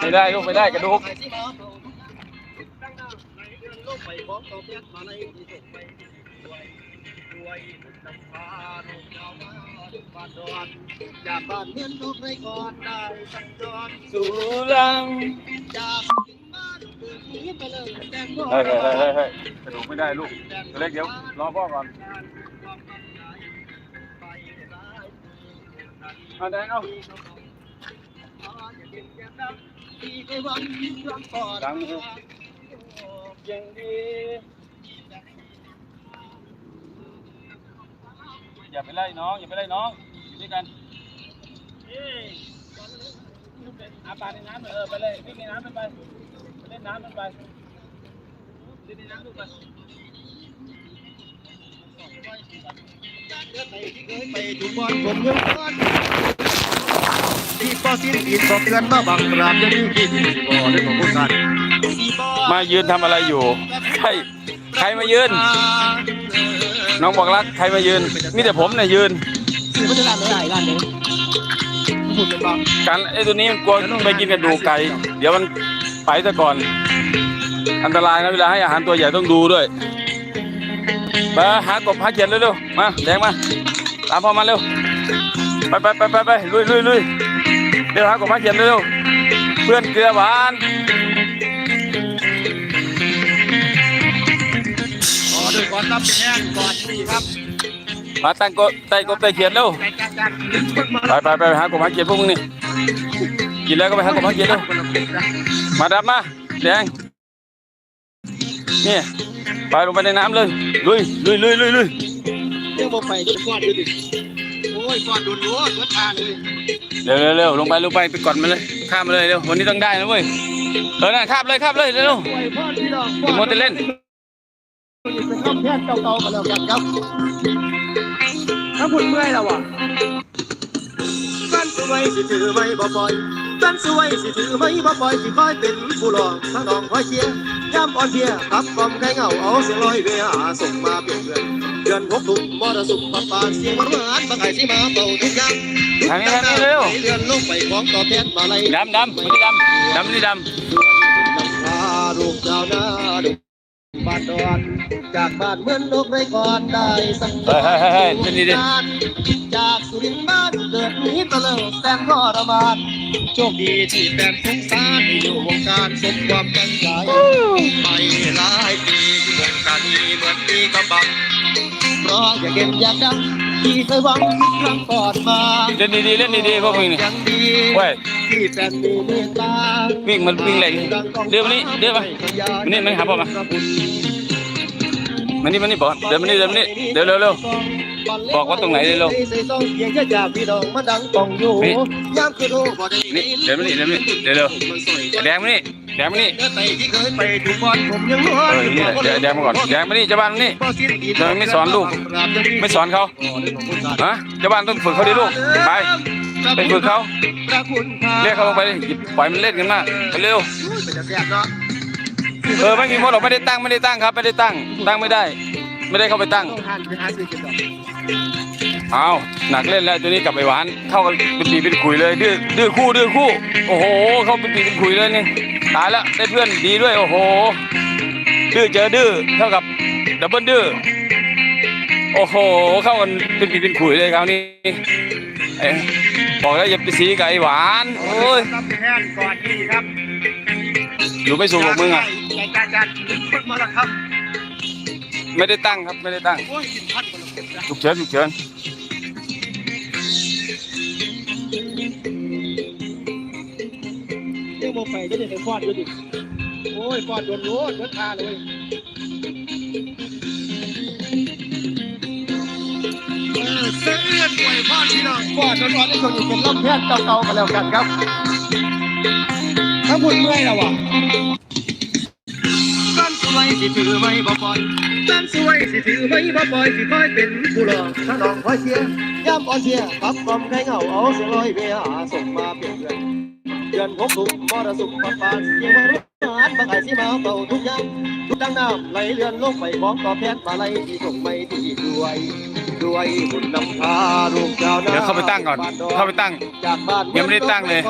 ไม่ได้ลูกไม่ได้กระดูกจากบ้านเมืองนกไรก่อนได้สัญจรสู่ลังจากบ้านเกิดนี้ไปเลยแต่ก็เฮ้ยเฮ้ยเฮ้ยเฮ้ยกระดูกไม่ได้ลูกตัวเล็กเดี๋ยวรอพ่อก่อนเอาแดงเอา ดังยังดีอย่าไปไล่น้อง อย่าไปไล่น้อง อยู่ด้วยกันอาปาในน้ำเออไปเลยวิ่งในน้ำมันไปไปเล่นน้ำมันไปเล่นในน้ำลูกไปไปทุกวันผมยังก้อน ที่ปอสิ้นปีนบอกเตือนมาบังรามยังมีกินบ่ได้ของพวกกันมายืนทำอะไรอยู่ ใครใครมายืน น้องบอกรักใครมายืน มีแต่ผมเนี่ยยืนคือมันจะร้านไหนร้านนี้พูดเป็นบ้างกันไอ้ตัวนี้มันกลัวไปกินกระดูกไก่เดี๋ยวมันไปซะก่อน อันตรายนะเวลาให้อาหารตัวใหญ่ต้องดูด้วยมาหากบหาเขียดเร็วๆมาแดงมาตามพ่อมาเร็วไปไปไปไปไปลุยลุยลุย เร็วหากบหาเขียดเร็วๆเพื่อนเกลือหวานขอด้วยความรับแทนก่อนนี่ครับมาตั้งกบไต่กบไต่เขียดเร็วแต่การการคนมาไปไปไปหากบหาเขียดพวกมึงนี่กินแล้วก็ไปหากบหาเขียดเร็วมาดับมาแดงนี่ไปลงไปในน้ำเลยลุยลุยลุยลุยลุยเรื่องบ่ไปก็ฟอดอยู่ ดิโอ้ยฟอดโดนรั้วรถทางเลยเร็วเร็วเร็วลงไปลงไปไปกดมันเลยข้ามมาเลยเร็ววันนี้ต้องได้นะเว้ยเออนั่นข้ามเลยข้ามเลยเร็วป่วยฟอดพี่น้องอย่ามัวแต่เล่นเป็นคำแทนเก่าๆกันแล้วกันครับถ้าพูดเมื่อยแล้วอะกันสวยสิถือไม่บ่ปล่อยกันสวยสิถือไม่บ่ปล่อยสิคอยเป็นผู้รองถ้าน้องคอยเชียร์ ย้ำอ่อนเพียขับกล่อมไข้เหงาเอาเสียงลอยเวหาส่งมาเปลี่ยนเพื่อนเดือนหกทุ่มมรสุมปะปานเสียงหวานหวางไก่ที่มาเป่าทุกอย่างทางนี้ทางนี้เร็วเดือนลงไปของต่อแทนมาเล่ดำดำมันนี่ดำดำนี่ดลำพาลูกเจ้าหน้าดุ บ้านดอนจากบ้านเมืองนกไรก่อนได้สังำเฮ้ยเฮ้ยเฮ้ยเฮ้ยนี่นี่ดิ จากสุรินทร์บ้านเกิดนี้ตะเลิศแสนรอระบาดโชคดีที่แฟนสงสารที่อยู่วงการสมความตั้งใจไปหลายปีอยู่วงการนี้เหมือนมีกำบังเพราะอยากเด่นอยากดัง ที่เคยหวังครั้งก่อนมาเล่นดีๆเล่นดีๆพวกมึงนี่ยังดีเว้ยที่แฟนมีเมตตาวิ่งมันวิ่งเล่นเดี๋ยวมานี่เดี๋ยวมามานี่มาหาพ่อมามานี่มานี่บอกเดี๋ยวมานี่เดี๋ยวมานี่เดี๋ยวเร็วเร็วบอกว่าตรงไหนเลยลูกเสียงจากพี่น้องมาดังกองอยู่นี่ยามคือโทรบ่ได้นี่เดี๋ยวมานี่เดี๋ยวมานี่เดี๋ยวเร็วแดงมานี่ แดงมานี่เนื้อไตที่เคยไปดูบอลผมยังร้อเออนี่แหละเดี๋ยวแดงมาก่อนแดงมานี่เจ้าบ้านมานี่ทำไมไม่สอนลูก ไม่สอนเขาฮะเจ้าบ้านต้องฝึกเขาดิลูกไปไปฝึกเขาเรียกเขาลงไปดิหยิบปล่อยมันเล่นกันมากไปเร็วเป็นจะแซ่บเนาะเออไม่มีมดหรอกไม่ได้ตั้งไม่ได้ตั้งครับ ไม่ได้ตั้ง ตั้งไม่ได้ ไม่ได้เข้าไปตั้งต้องหันไปหาซื้อกินดอกเอาหนักเล่นแล้วตัวนี้กลับไปหวาน เข้ากันเป็นปีเป็นขุยเลยดื้อดื้อคู่ดื้อคู่ โอ้โห เข้าเป็นปีเป็นขุยเลยนี่ ตายแล้วได้เพื่อนดีด้วยโอ้โห ดื้อเจอดื้อเท่ากับดับเบิลดื้อโอ้โห เข้ากันเป็นปีเป็นขุยเลยคราวนี้เอ้ยบอกแล้วอย่าไปสีกับไอ้หวานโอ้ยรับแทนก่อนนี่ครับอยู่ไม่สูงหรอกมึงอะใจการการฝึกมาแล้วครับ ไม่ได้ตั้งครับไม่ได้ตั้งโอ้ยกินพันคนละเก็บนะฉุกเฉินฉุกเฉิน เรื่องโมไปก็จะไปฟอดอยู่ดิโอ้ยฟอดโดนโลดรถทาเลยเสื้อเลือดป่วยฟอดพี่น้องฟอดร้อนในช่วงนี้เป็นลมแพทย์เก่าๆกันแล้วกันครับถ้าพูดเมื่อยแล้วอะกันสวยสิถือไม่บ่ปล่อยกันสวยสิถือไม่บ่ปล่อยสิคอยเป็นผู้รองถ้าน้องคอยเชียร์ย้ำอ่อนเชียร์ขับกล่อมใครเหงาเอาเสียลอยเวหาส่งมาเปลี่ยนเพื่อน เดือนหกสุขมรสุมปปานเสียงมารุหานบางไห้สิมาเต่าทุกอย่างทุกดังน้ำไหลเลื่อนลงไปของต่อแพทย์มาไล่ที่ส่งไม่ที่ด้วยด้วยบุญนำพาลูกเจ้านาเดี๋ยวเข้าไปตั้งก่อน เข้าไปตั้ง จากบ้านยังไม่ได้ตั้งเลย